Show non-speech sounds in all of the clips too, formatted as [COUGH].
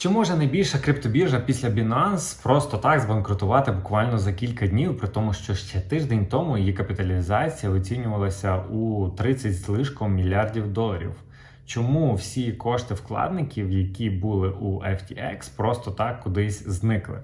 Чи може найбільша криптобіржа після Binance просто так збанкрутувати буквально за кілька днів, при тому, що ще тиждень тому її капіталізація оцінювалася у 30 з мільярдів доларів? Чому всі кошти вкладників, які були у FTX, просто так кудись зникли?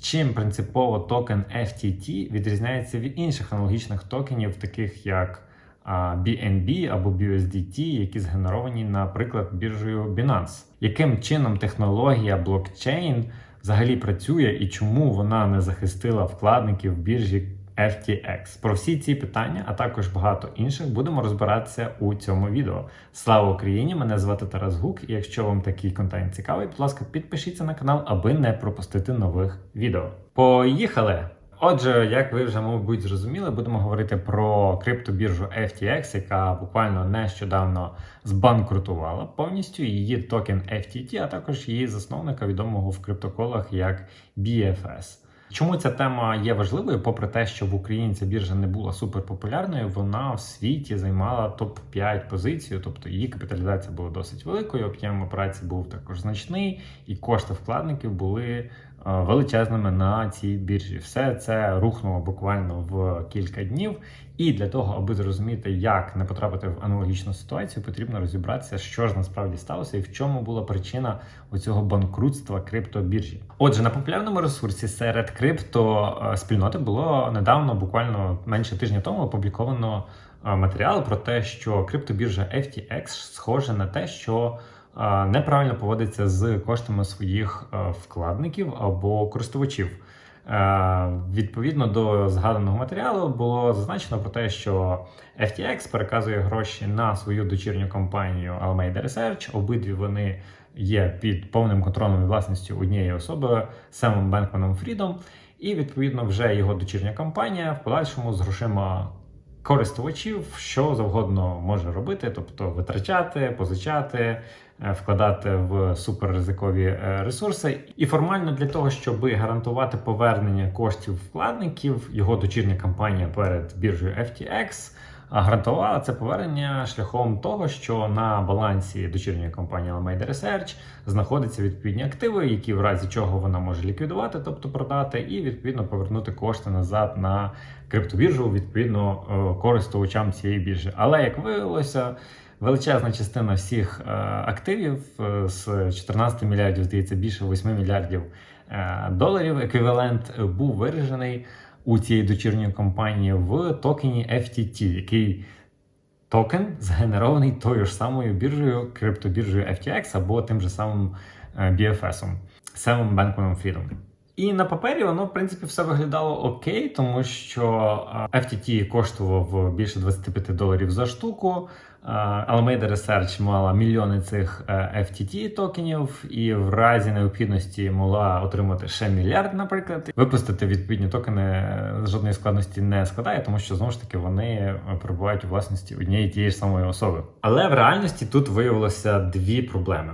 Чим принципово токен FTT відрізняється від інших аналогічних токенів, таких як BNB або BUSDT, які згенеровані, наприклад, біржею Binance. Яким чином технологія блокчейн взагалі працює і чому вона не захистила вкладників біржі FTX? Про всі ці питання, а також багато інших, будемо розбиратися у цьому відео. Слава Україні! Мене звати Тарас Гук. І якщо вам такий контент цікавий, будь ласка, підпишіться на канал, аби не пропустити нових відео. Поїхали! Отже, як ви вже, мабуть, зрозуміли, будемо говорити про криптобіржу FTX, яка буквально нещодавно збанкрутувала повністю її токен FTT, а також її засновника, відомого в криптоколах як BFS. Чому ця тема є важливою? Попри те, що в Україні ця біржа не була суперпопулярною, вона в світі займала топ 5 позицію, тобто її капіталізація була досить великою, об'єм операцій був також значний, і кошти вкладників були величезними на цій біржі. Все це рухнуло буквально в кілька днів. І для того, аби зрозуміти, як не потрапити в аналогічну ситуацію, потрібно розібратися, що ж насправді сталося і в чому була причина оцього банкрутства криптобіржі. Отже, на популярному ресурсі серед крипто е, спільноти було недавно, буквально менше тижня тому, опубліковано е, матеріал про те, що криптобіржа FTX схоже на те, що е, неправильно поводиться з коштами своїх е, вкладників або користувачів. Е, Відповідно до згаданого матеріалу було зазначено про те, що FTX переказує гроші на свою дочірню компанію Alameda Research. Обидві вони є під повним контролем і власністю однієї особи Семом Бенкманом Фрідом. І відповідно вже його дочірня компанія в подальшому з грошима користувачів що завгодно може робити, тобто витрачати, позичати, е, вкладати в суперризикові е, ресурси. І формально для того, щоб гарантувати повернення коштів вкладників, його дочірня компанія перед біржею FTX гарантувала це повернення шляхом того, що на балансі дочірньої компанії Alameda Research знаходяться відповідні активи, які в разі чого вона може ліквідувати, тобто продати, і відповідно повернути кошти назад на криптобіржу, відповідно е, користувачам цієї біржі. Але як виявилося. Величезна частина всіх е, активів е, з 14 мільярдів, здається, більше 8 мільярдів доларів. Еквівалент був виражений у цієї дочірньої компанії в токені FTT, який токен згенерований тою ж самою біржею, криптобіржею FTX або тим же самим BFS, самим Банкманом Фрідом. І на папері воно, в принципі, все виглядало окей, тому що FTT коштував більше 25 доларів за штуку. Alameda Research мала мільйони цих е, FTT токенів, і в разі необхідності могла отримати ще мільярд, наприклад. Випустити відповідні токени е, жодної складності не складає, тому що знову ж таки вони е, перебувають у власності однієї тієї ж самої особи. Але в реальності тут виявилося дві проблеми.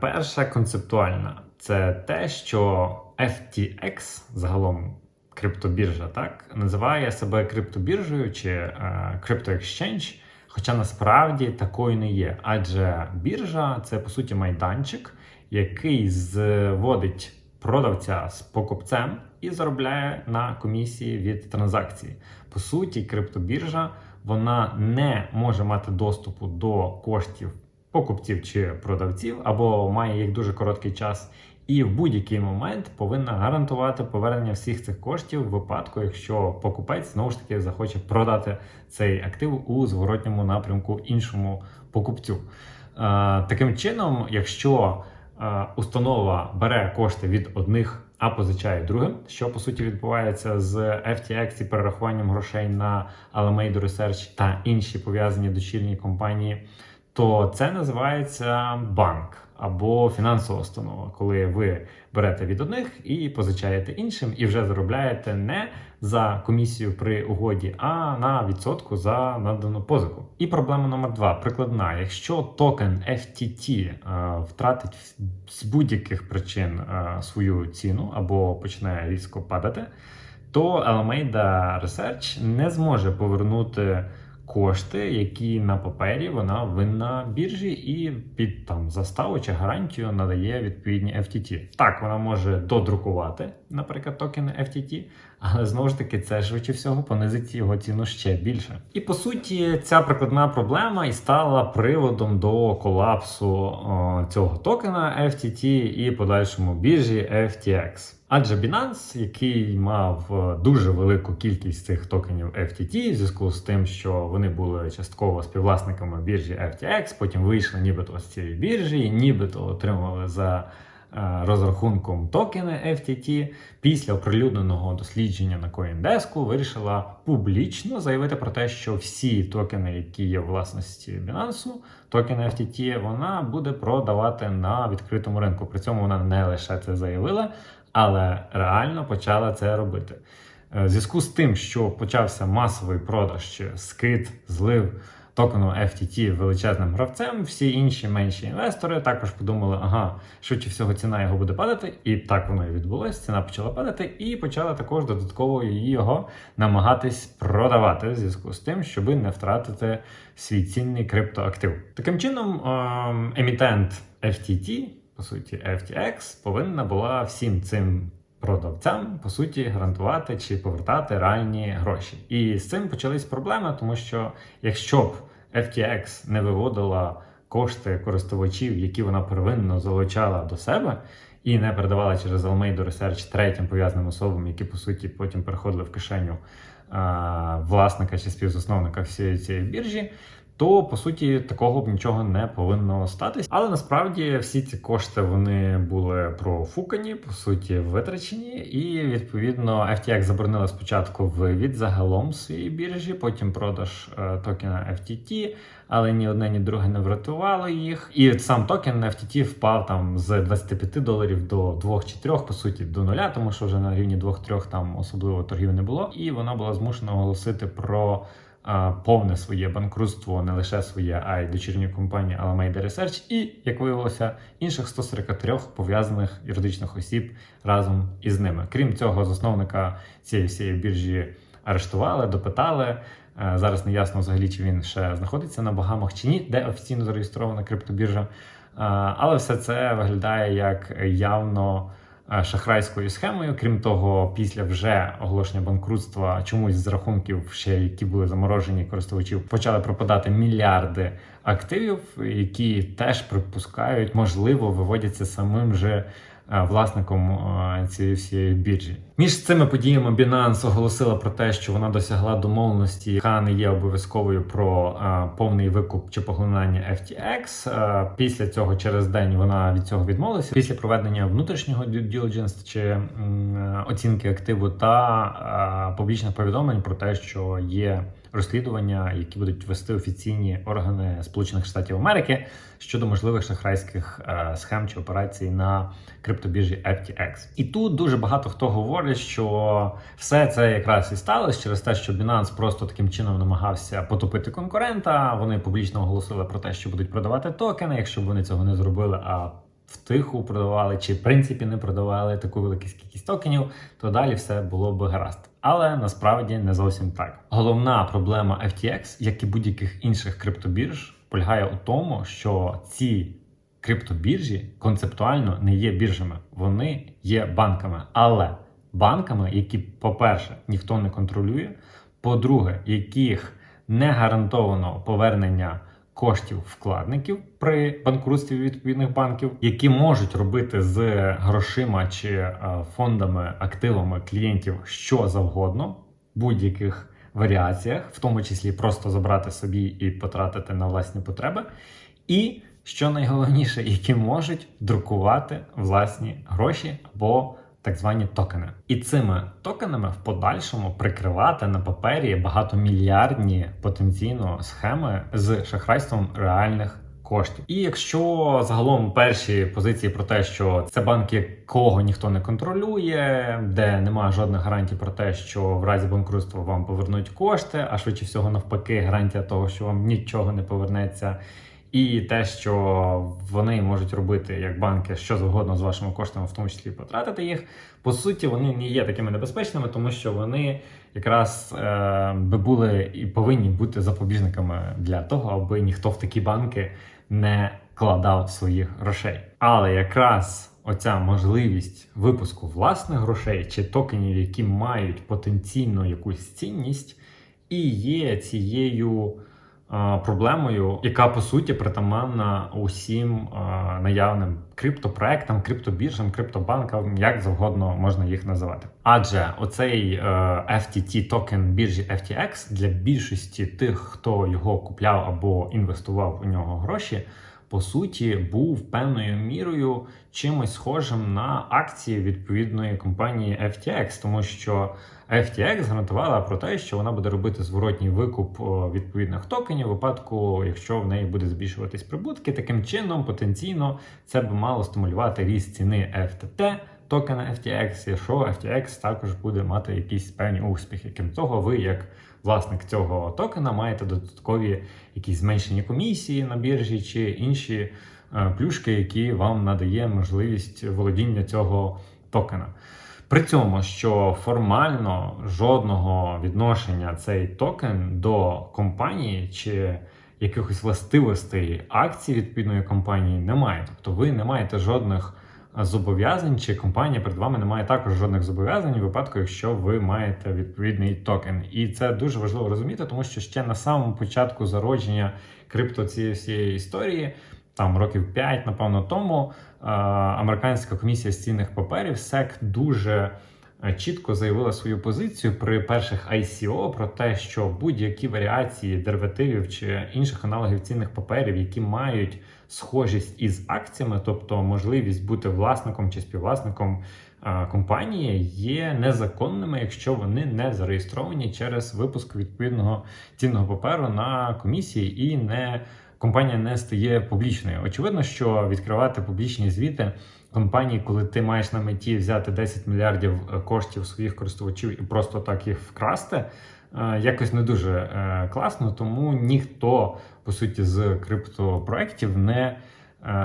Перша концептуальна це те, що FTX загалом криптобіржа так називає себе криптобіржею чи е, хоча насправді такою не є. Адже біржа це по суті майданчик, який зводить продавця з покупцем і заробляє на комісії від транзакції. По суті, криптобіржа вона не може мати доступу до коштів покупців чи продавців, або має їх дуже короткий час, і в будь-який момент повинна гарантувати повернення всіх цих коштів в випадку, якщо покупець знову ж таки захоче продати цей актив у зворотньому напрямку іншому покупцю. Е, таким чином, якщо е, установа бере кошти від одних, а позичає другим, що по суті відбувається з FTX і перерахуванням грошей на Alameda Research та інші пов'язані дочірні компанії, то це називається банк або фінансова установа, коли ви берете від одних і позичаєте іншим, і вже заробляєте не за комісію при угоді, а на відсотку за надану позику. І проблема номер два прикладна: якщо токен FTT е, втратить з будь-яких причин е, свою ціну або почне різко падати, то Alameda Research не зможе повернути кошти, які на папері вона винна біржі, і під там заставу чи гарантію надає відповідні FTT. Так, вона може додрукувати, наприклад, токени FTT, але знову ж таки це швидше всього понизить його ціну ще більше. І по суті, ця прикладна проблема і стала приводом до колапсу о, цього токена FTT і подальшому біржі FTX. Адже Binance, який мав е, дуже велику кількість цих токенів FTT, в зв'язку з тим, що вони були частково співвласниками біржі FTX, потім вийшли нібито з цієї біржі, нібито отримали за е, розрахунком токени FTT, після оприлюдненого дослідження на CoinDesk вирішила публічно заявити про те, що всі токени, які є в власності Binance, токени FTT, вона буде продавати на відкритому ринку. При цьому вона не лише це заявила, але реально почала це робити. Е, В зв'язку з тим, що почався масовий продаж чи скид, злив токену FTT величезним гравцем, всі інші менші інвестори також подумали, ага, швидше всього ціна його буде падати, і так воно і відбулося. Ціна почала падати, і почала також додатково його намагатись продавати в зв'язку з тим, щоб не втратити свій цінний криптоактив. Таким чином, ем, емітент FTT, по суті, FTX, повинна була всім цим продавцям по суті гарантувати чи повертати реальні гроші. І з цим почались проблеми, тому що якщо б FTX не виводила кошти користувачів, які вона первинно залучала до себе. І не передавала через Almeida Research третім пов'язаним особам, які по суті потім переходили в кишеню а, власника чи співзасновника всієї цієї біржі, то по суті такого б нічого не повинно статись. Але насправді всі ці кошти вони були профукані, по суті, витрачені, і відповідно FTX заборонила спочатку вивід загалом з своєї біржі, потім продаж е, токена FTT, але ні одне, ні друге не врятувало їх. І сам токен FTT впав там з 25 доларів до 2 чи 3, по суті, до нуля, тому що вже на рівні 2-3 там особливо торгів не було. І вона була змушена оголосити про повне своє банкрутство, не лише своє, а й дочірню компанію Alameda Research, і, як виявилося, інших 143 пов'язаних юридичних осіб разом із ними. Крім цього, засновника цієї всієї біржі арештували, допитали. Е, Зараз не ясно взагалі, чи він ще знаходиться на Багамах чи ні, де офіційно зареєстрована криптобіржа. Е, Але все це виглядає як явно шахрайською схемою. Крім того, після вже оголошення банкрутства чомусь з рахунків, ще які були заморожені користувачів, почали пропадати мільярди активів, які теж припускають, можливо, виводяться самим же. е, Власником е, цієї всієї біржі між цими подіями Binance оголосила про те, що вона досягла домовленості, яка не є обов'язковою про е, повний викуп чи поглинання FTX. Е, після цього через день вона від цього відмовилася. Після проведення внутрішнього due diligence чи м, е, оцінки активу та е, публічних повідомлень про те, що є розслідування, які будуть вести офіційні органи Сполучених Штатів Америки щодо можливих шахрайських е, схем чи операцій на криптобіржі FTX. І тут дуже багато хто говорить, що все це якраз і сталося через те, що Binance просто таким чином намагався потопити конкурента. Вони публічно оголосили про те, що будуть продавати токени. Якщо б вони цього не зробили, а втиху продавали, чи в принципі не продавали таку велику кількість токенів, то далі все було б гаразд. Але насправді не зовсім так. Головна проблема FTX, як і будь-яких інших криптобірж, полягає у тому, що ці криптобіржі концептуально не є біржами, вони є банками, але банками, які, по-перше, ніхто не контролює, по-друге, яких не гарантовано повернення коштів вкладників при банкрутстві відповідних банків, які можуть робити з грошима чи е, фондами, активами клієнтів що завгодно, будь-яких варіаціях, в тому числі просто забрати собі і потратити на власні потреби, і що найголовніше, які можуть друкувати власні гроші або так звані токени. І цими токенами в подальшому прикривати на папері багатомільярдні потенційно схеми з шахрайством реальних. Коштів, і якщо загалом перші позиції про те, що це банк, якого ніхто не контролює, де немає жодних гарантій про те, що в разі банкрутства вам повернуть кошти, а швидше всього навпаки, гарантія того, що вам нічого не повернеться, І те, що вони можуть робити як банки що завгодно з вашими коштами, в тому числі потратити їх, по суті, вони не є такими небезпечними, тому що вони якраз е, би були і повинні бути запобіжниками для того, аби ніхто в такі банки не вкладав своїх грошей. Але якраз оця можливість випуску власних грошей чи токенів, які мають потенційно якусь цінність, і є цією проблемою, яка по суті притаманна усім наявним криптопроектам, криптобіржам, криптобанкам, як завгодно можна їх називати. Адже оцей е, FTT токен біржі FTX для більшості тих, хто його купляв або інвестував у нього гроші по суті, був певною мірою чимось схожим на акції відповідної компанії FTX, тому що FTX гарантувала про те, що вона буде робити зворотній викуп відповідних токенів, у випадку, якщо в неї буде збільшуватись прибутки, таким чином потенційно це би мало стимулювати ріст ціни FTT, токена FTX, якщо FTX також буде мати якісь певні успіхи. Крім того, ви як власник цього токена маєте додаткові якісь зменшені комісії на біржі чи інші е, плюшки, які вам надає можливість володіння цього токена. При цьому, що формально жодного відношення цей токен до компанії чи якихось властивостей акцій відповідної компанії немає. Тобто ви не маєте жодних зобов'язань, чи компанія перед вами не має також жодних зобов'язань у випадку, якщо ви маєте відповідний токен. І це дуже важливо розуміти, тому що ще на самому початку зародження крипто цієї всієї історії. Там років 5, напевно, тому американська комісія з цінних паперів SEC дуже Е, чітко заявила свою позицію при перших ICO про те, що будь-які варіації деривативів чи інших аналогів цінних паперів, які мають схожість із акціями, тобто можливість бути власником чи співвласником компанії, є незаконними, якщо вони не зареєстровані через випуск відповідного цінного паперу на комісії і не компанія не стає публічною. Очевидно, що відкривати публічні звіти компанії, коли ти маєш на меті взяти 10 мільярдів е, коштів своїх користувачів і просто так їх вкрасти, е, якось не дуже е, класно, тому ніхто по суті з криптопроєктів не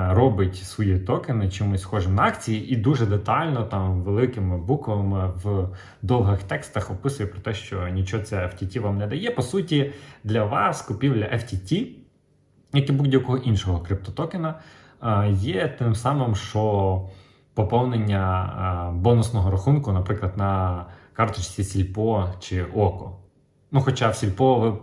робить свої токени чимось схожим на акції, і дуже детально там великими буквами в довгих текстах описує про те, що нічого це FTT вам не дає. По суті, для вас купівля FTT, як і будь-якого іншого криптотокена є тим самим, що поповнення бонусного рахунку, наприклад, на карточці Сільпо чи Око. Ну, хоча в Сільпо ви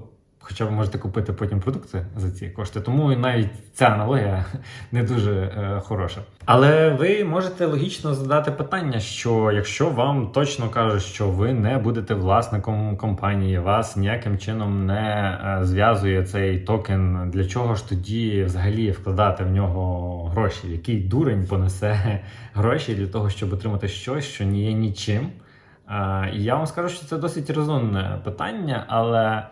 Хоча ви можете купити потім продукти за ці кошти, тому навіть ця аналогія не дуже е, хороша. Але ви можете логічно задати питання, що якщо вам точно кажуть, що ви не будете власником компанії, вас ніяким чином не е, зв'язує цей токен, для чого ж тоді взагалі вкладати в нього гроші? Який дурень понесе гроші для того, щоб отримати щось, що не є нічим? Е, я вам скажу, що це досить розумне питання, але.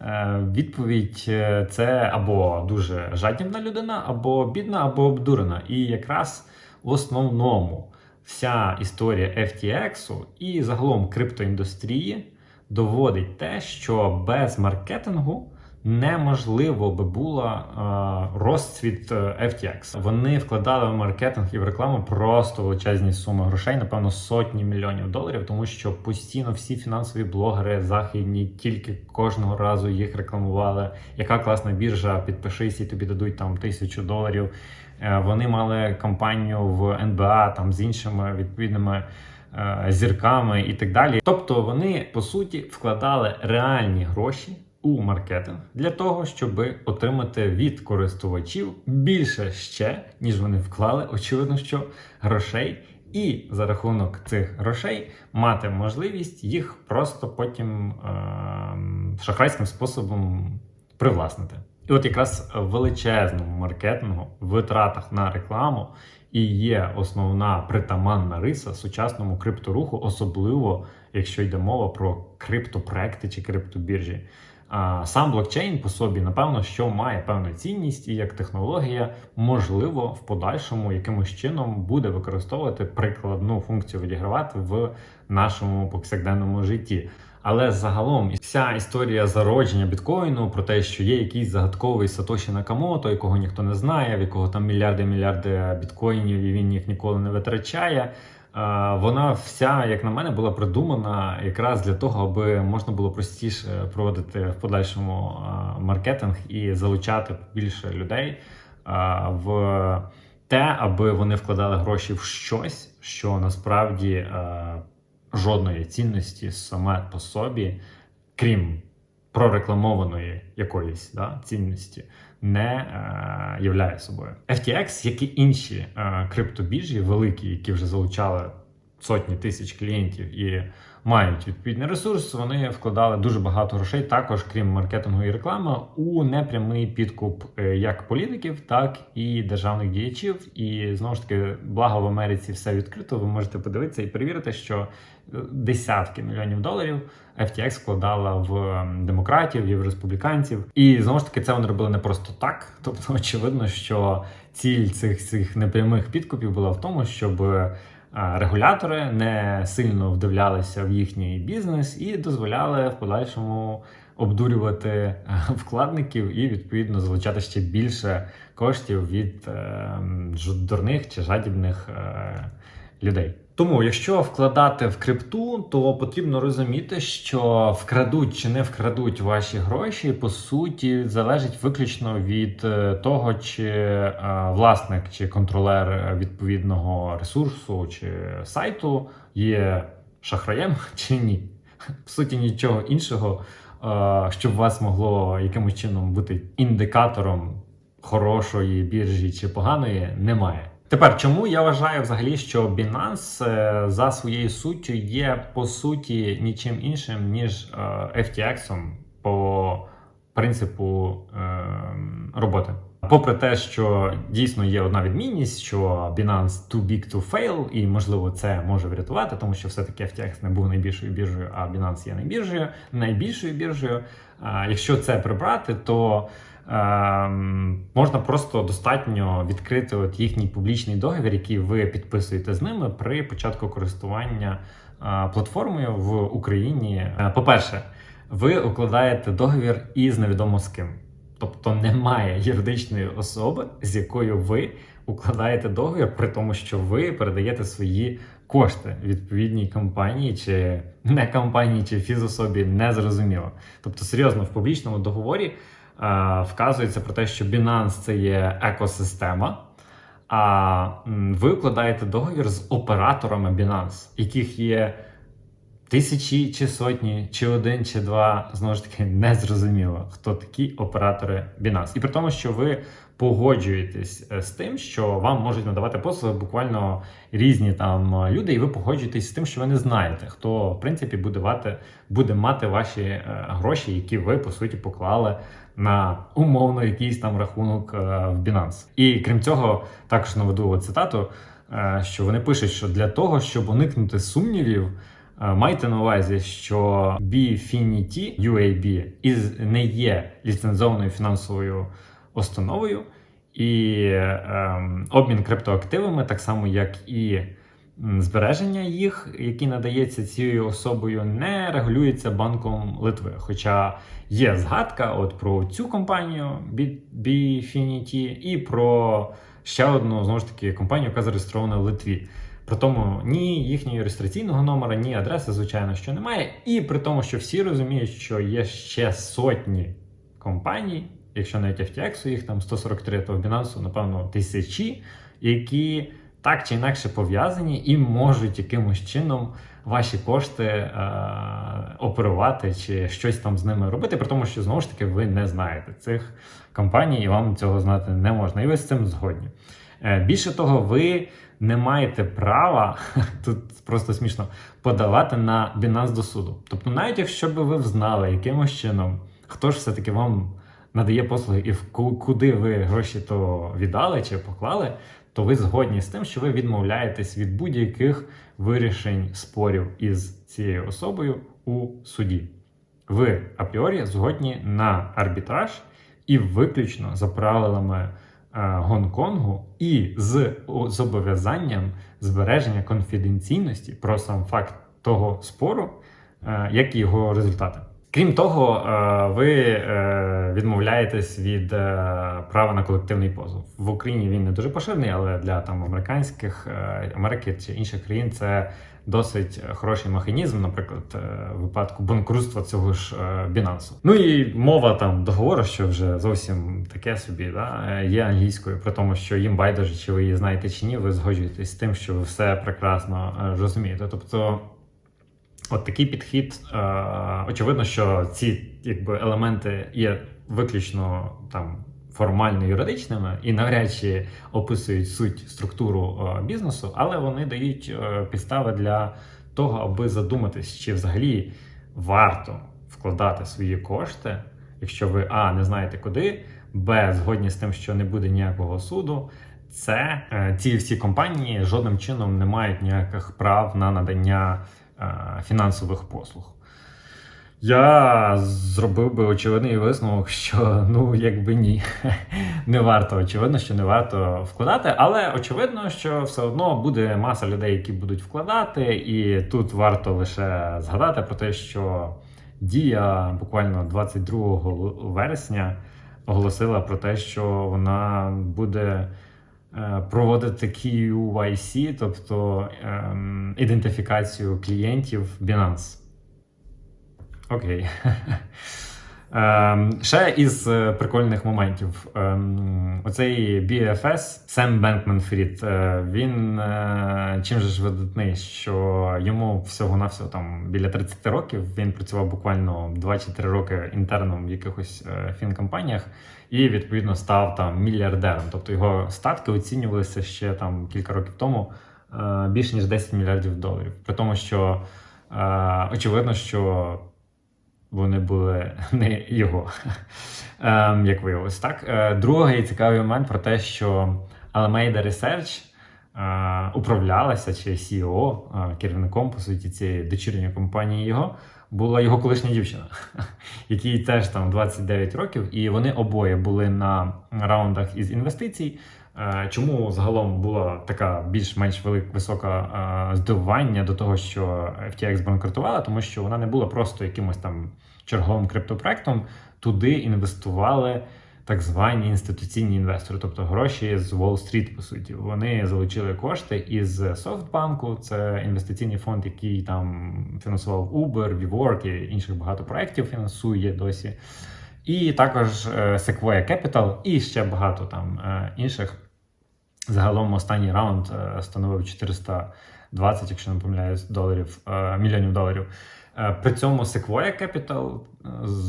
Е, відповідь е, це або дуже жадібна людина, або бідна, або обдурена. І якраз в основному вся історія FTX і загалом криптоіндустрії доводить те, що без маркетингу неможливо би було е, розцвіт е, FTX. Вони вкладали в маркетинг і в рекламу просто величезні суми грошей, напевно, сотні мільйонів доларів, тому що постійно всі фінансові блогери західні тільки кожного разу їх рекламували. Яка класна біржа? Підпишись і тобі дадуть там тисячу доларів. Е, вони мали кампанію в НБА там з іншими відповідними. Зірками і так далі, тобто вони по суті вкладали реальні гроші у маркетинг для того, щоб отримати від користувачів більше ще, ніж вони вклали, очевидно, що грошей. І за рахунок цих грошей мати можливість їх просто потім е шахрайським способом привласнити. І от якраз в величезному маркетингу, витратах на рекламу і є основна притаманна риса сучасному крипторуху, особливо якщо йде мова про криптопроекти чи криптобіржі. А сам блокчейн по собі, напевно, що має певну цінність і як технологія, можливо, в подальшому якимось чином буде використовувати прикладну функцію відігравати в нашому повсякденному житті. Але загалом вся історія зародження біткоїну про те, що є якийсь загадковий Сатоші Накамото, якого ніхто не знає, в якого там мільярди мільярди біткоїнів, і він їх ніколи не витрачає. Вона вся, як на мене, була придумана якраз для того, аби можна було простіше проводити в подальшому маркетинг і залучати більше людей в те, аби вони вкладали гроші в щось, що насправді жодної цінності саме по собі, крім прорекламованої якоїсь да, цінності, не е, являє собою. FTX, як і інші е, криптобіржі, великі, які вже залучали сотні тисяч клієнтів і мають відповідний ресурс, вони вкладали дуже багато грошей, також крім маркетингу і реклами, у непрямий підкуп е, як політиків, так і державних діячів. І знову ж таки, благо в Америці все відкрито. Ви можете подивитися і перевірити, що е, десятки мільйонів доларів FTX вкладала в ем, демократів і в республіканців. І знову ж таки, це вони робили не просто так. [LAUGHS] Тобто, очевидно, що ціль цих цих непрямих підкупів була в тому, щоб регулятори не сильно вдивлялися в їхній бізнес і дозволяли в подальшому обдурювати е, вкладників і відповідно залучати ще більше коштів від е, дурних чи жадібних е, людей. Тому, якщо вкладати в крипту, то потрібно розуміти, що вкрадуть чи не вкрадуть ваші гроші, по суті, залежить виключно від е, того, чи е, власник чи контролер відповідного ресурсу чи сайту є шахраєм [LAUGHS] чи ні. По суті, нічого іншого, е, щоб вас могло якимось чином бути індикатором хорошої біржі чи поганої, немає. Тепер, чому я вважаю взагалі, що Binance е, за своєю суттю є по суті нічим іншим, ніж е, FTX по принципу е, роботи. Попри те, що дійсно є одна відмінність, що Binance too big to fail, і можливо це може врятувати, тому що все-таки FTX не був найбільшою біржею, а Binance є найбільшою, найбільшою біржею. Якщо це прибрати, то можна просто достатньо відкрити от їхній публічний договір, який ви підписуєте з ними при початку користування е, платформою в Україні. Е, По-перше, ви укладаєте договір із невідомо з ким. Тобто немає юридичної особи, з якою ви укладаєте договір, при тому, що ви передаєте свої кошти відповідній компанії чи не компанії, чи фізособі, не зрозуміло. Тобто, серйозно, в публічному договорі вказується про те, що Binance це є екосистема. А ви укладаєте договір з операторами Binance, яких є тисячі чи сотні, чи один, чи два, знову ж таки, [LAUGHS] незрозуміло, хто такі оператори Binance. І при тому, що ви погоджуєтесь е, з тим, що вам можуть надавати послуги буквально різні там е, люди, і ви погоджуєтесь з тим, що ви не знаєте, хто в принципі буде мати, буде мати ваші е, гроші, які ви по суті поклали на умовно якийсь там рахунок в Binance. І крім цього, також наведу цитату, що вони пишуть, що для того, щоб уникнути сумнівів. Майте на увазі, що Bfinity UAB не є ліцензованою фінансовою установою, і ем, обмін криптоактивами, так само як і збереження їх, які надається цією особою, не регулюється банком Литви. Хоча є згадка от про цю компанію Bi- Bfinity і про ще одну знову ж таки компанію, яка зареєстрована в Литві. При тому ні їхнього реєстраційного номера, ні адреси, звичайно, що немає. І при тому, що всі розуміють, що є ще сотні компаній, якщо навіть FTX, їх там 143, то Binance, напевно, тисячі, які так чи інакше пов'язані і можуть якимось чином ваші кошти е- оперувати чи щось там з ними робити, при тому, що знову ж таки ви не знаєте цих компаній, і вам цього знати не можна. І ви з цим згодні. Е, Більше того, ви не маєте права, [LAUGHS] тут просто смішно, подавати на Binance до суду. Тобто, навіть якщо б ви взнали якимось чином, хто ж все-таки вам надає послуги і в ку- куди ви гроші то віддали чи поклали, то ви згодні з тим, що ви відмовляєтесь від будь-яких вирішень спорів із цією особою у суді. ви апріорі згодні на арбітраж і виключно за правилами е, Гонконгу і з зобов'язанням збереження конфіденційності про сам факт того спору, е, як і його результати. Крім того, е, ви е, відмовляєтесь від е, права на колективний позов. В Україні він не дуже поширений, але для там американських Америки чи інших країн це досить хороший механізм, наприклад, в випадку банкрутства цього ж Binance. Ну і мова там договору, що вже зовсім таке собі, да, є англійською, при тому, що їм байдуже, чи ви її знаєте чи ні, ви згоджуєтесь з тим, що ви все прекрасно розумієте. Тобто. От такий підхід. Е, очевидно, що ці якби елементи є виключно там формально юридичними і навряд чи описують суть структуру е, бізнесу, але вони дають е, підстави для того, аби задуматись, чи взагалі варто вкладати свої кошти, якщо ви а не знаєте куди, б згодні з тим, що не буде ніякого суду. Це ці всі компанії жодним чином не мають ніяких прав на надання фінансових послуг. Я зробив би очевидний висновок, [LAUGHS] що ну якби ні, [LAUGHS] не варто. Очевидно, що не варто вкладати, але очевидно, що все одно буде маса людей, які будуть вкладати, і тут варто лише згадати про те, що дія буквально 22 вересня оголосила про те, що вона буде е, проводити QYC, тобто ем, ідентифікацію клієнтів Binance. Окей. [LAUGHS] Ем, ще із е, прикольних моментів. Ем, оцей BFS Сем Бенкман Фрід. Він е, чим же ж видатний, що йому всього-навсього там біля 30 років. Він працював буквально 2 чи 3 роки інтерном в якихось е, фінкомпаніях і відповідно став там мільярдером. Тобто його статки оцінювалися ще там кілька років тому е, більш ніж 10 мільярдів доларів. При тому, що е, очевидно, що вони були [LAUGHS] не його, ем, як виявилось. Так, Е, другий цікавий момент про те, що Alameda Research е, управлялася чи CEO, е, керівником по суті цієї дочірньої компанії його. Була його колишня дівчина, [LAUGHS] якій теж там 29 років, і вони обоє були на раундах із інвестицій. Е, Чому загалом була така більш-менш висока е, здивування до того, що FTX банкрутувала, тому що вона не була просто якимось там черговим криптопроектом. Туди інвестували так звані інституційні інвестори, тобто гроші з Уолл-стріт, по суті. Вони залучили кошти із Софтбанку, це інвестиційний фонд, який там фінансував Uber, WeWork і інших багато проєктів фінансує досі. І також е, Sequoia Capital, і ще багато там інших. Загалом останній раунд е, становив 420, якщо не помиляюсь, доларів, е, мільйонів доларів. Е, При цьому Sequoia Capital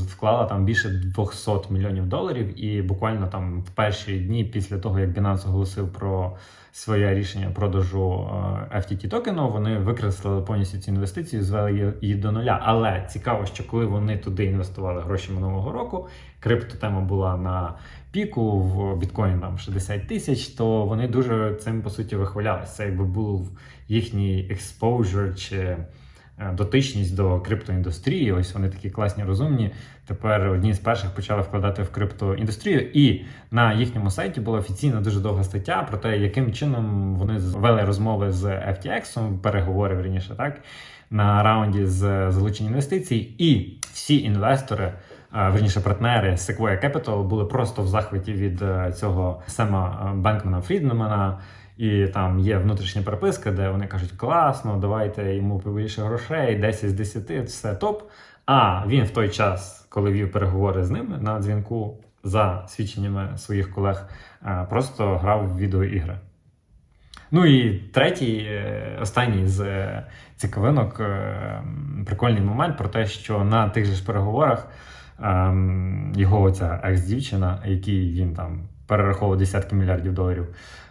вклала там більше 200 мільйонів доларів, і буквально там в перші дні після того, як Binance оголосив про своє рішення продажу FTT токену, вони викреслили повністю ці інвестиції, звели її до нуля. Але цікаво, що коли вони туди інвестували гроші минулого року, криптотема була на піку в біткоін там 60 тисяч, то вони дуже цим по суті вихвалялися. Це якби був їхній exposure чи е, дотичність до криптоіндустрії. Ось вони такі класні, розумні. Тепер одні з перших почали вкладати в криптоіндустрію. І на їхньому сайті була офіційна дуже довга стаття про те, яким чином вони вели розмови з FTX, переговори верніше, так на раунді з залучення інвестицій, і всі інвестори. Верніше, партнери Sequoia Capital були просто в захваті від е, цього Сема е, Бенкмана Фрідмана. І там є внутрішня переписка, де вони кажуть: класно, давайте йому побільше грошей, 10 з 10, все топ. А він в той час, коли вів переговори з ними на дзвінку, за свідченнями своїх колег, е, просто грав в відеоігри. Ну і третій, останній з цікавинок, прикольний момент про те, що на тих же ж переговорах його оця екс-дівчина, якій він там перераховував десятки мільярдів доларів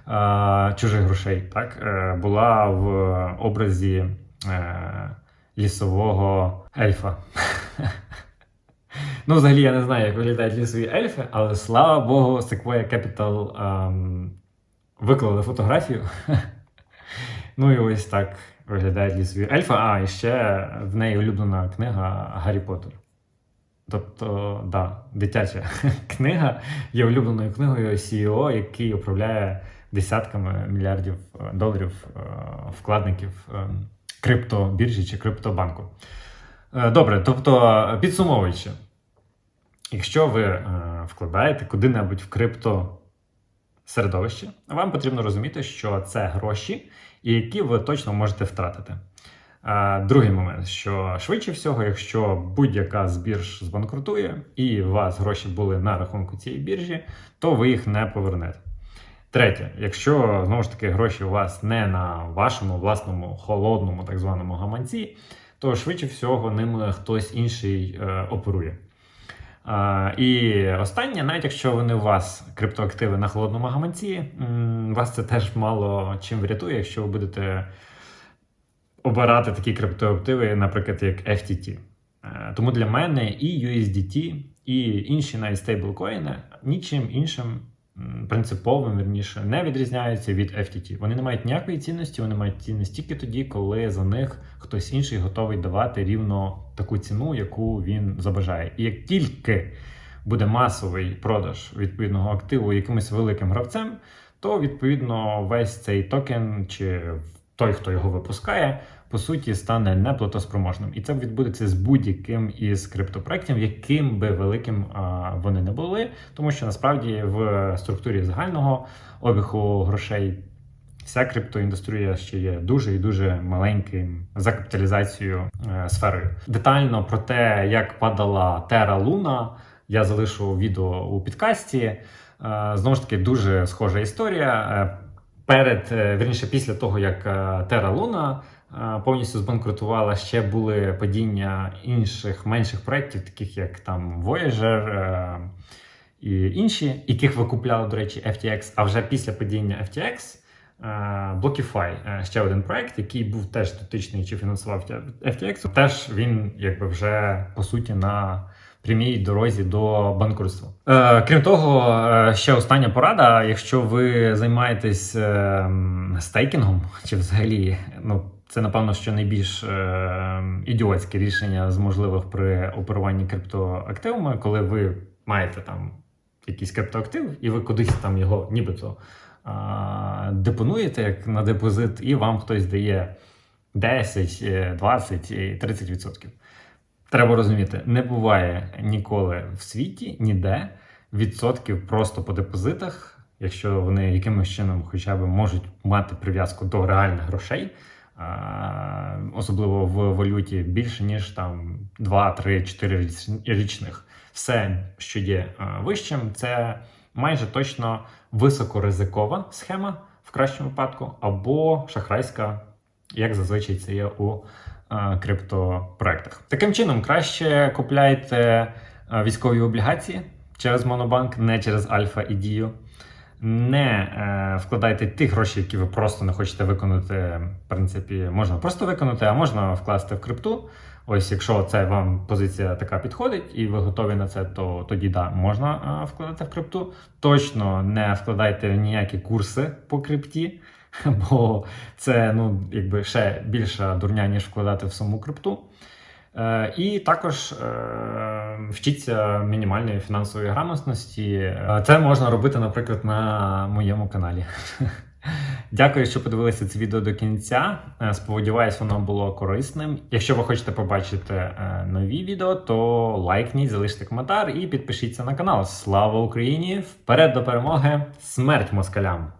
е, чужих грошей, так, е, була в образі е, лісового ельфа. [LAUGHS] Ну, взагалі, я не знаю, як виглядають лісові ельфи, але слава Богу, Sequoia Capital ем, виклали фотографію. [LAUGHS] ну і ось так виглядають лісові ельфи. А, і ще в неї улюблена книга Гаррі Поттер. Тобто, да, дитяча [LAUGHS] книга є улюбленою книгою CEO, який управляє десятками мільярдів е, доларів е, вкладників е, криптобіржі чи криптобанку. Добре, тобто, підсумовуючи, якщо ви вкладаєте куди-небудь в крипто середовище, вам потрібно розуміти, що це гроші, які ви точно можете втратити. Другий момент, що швидше всього, якщо будь-яка з бірж збанкрутує і у вас гроші були на рахунку цієї біржі, то ви їх не повернете. Третє, якщо знову ж таки гроші у вас не на вашому власному холодному так званому гаманці, то швидше всього ними хтось інший е, оперує. А, і останнє, навіть якщо вони у вас криптоактиви на холодному гаманці, м, вас це теж мало чим врятує, якщо ви будете обирати такі криптоактиви, наприклад, як FTT. Е, Тому для мене і USDT, і інші навіть стейблкоїни нічим іншим принциповим вірніше не відрізняються від FTT. Вони не мають ніякої цінності, вони мають цінність тільки тоді, коли за них хтось інший готовий давати рівно таку ціну, яку він забажає. І як тільки буде масовий продаж відповідного активу якимось великим гравцем, то відповідно весь цей токен чи той, хто його випускає, по суті, стане неплатоспроможним. І це відбудеться з будь-яким із криптопроектів, яким би великим вони не були, тому що насправді в структурі загального обігу грошей. Вся криптоіндустрія ще є дуже і дуже маленьким за капіталізацією е, сферою. Детально про те, як падала Terra Luna, я залишу відео у підкасті. Е, Знову ж таки, дуже схожа історія. Е, Перед е, вірніше, після того, як Luna е, повністю збанкрутувала, ще були падіння інших менших проєктів, таких як там Voyager е, і інші, яких ви купляли, до речі, FTX. А вже після падіння FTX е, Blockify, е, ще один проект, який був теж дотичний чи фінансував FTX, теж він якби вже по суті на прямій дорозі до банкрутства. Крім того, ще остання порада: якщо ви займаєтесь е, стейкінгом, чи взагалі, ну це напевно, що найбільш е, ідіотське рішення з можливих при оперуванні криптоактивами, коли ви маєте там якийсь криптоактив, і ви кудись там його нібито а, депонуєте як на депозит, і вам хтось дає 10, е, 20 і 30 відсотків. Треба розуміти, не буває ніколи в світі ніде відсотків просто по депозитах, якщо вони якимось чином хоча б можуть мати прив'язку до реальних грошей, особливо в валюті більше ніж там 2, 3, 4 річних. Все, що є вищим, це майже точно високоризикова схема в кращому випадку, або шахрайська, як зазвичай це є у криптопроектах. Таким чином, краще купляйте військові облігації через Монобанк, не через Альфа і Дію. Не е, вкладайте ті гроші, які ви просто не хочете виконати. В принципі, можна просто виконати, а можна вкласти в крипту. Ось, якщо це вам позиція така підходить, і ви готові на це, то тоді да, можна е, вкладати в крипту. Точно не вкладайте в ніякі курси по крипті, [LAUGHS] бо це ну, якби ще більша дурня, ніж вкладати в саму крипту. Е, І також е, вчіться мінімальної фінансової грамотності. Е, Це можна робити, наприклад, на моєму каналі. [LAUGHS] Дякую, що подивилися це відео до кінця. Сподіваюсь, воно було корисним. Якщо ви хочете побачити нові відео, то лайкніть, залиште коментар і підпишіться на канал. Слава Україні! Вперед до перемоги! Смерть москалям!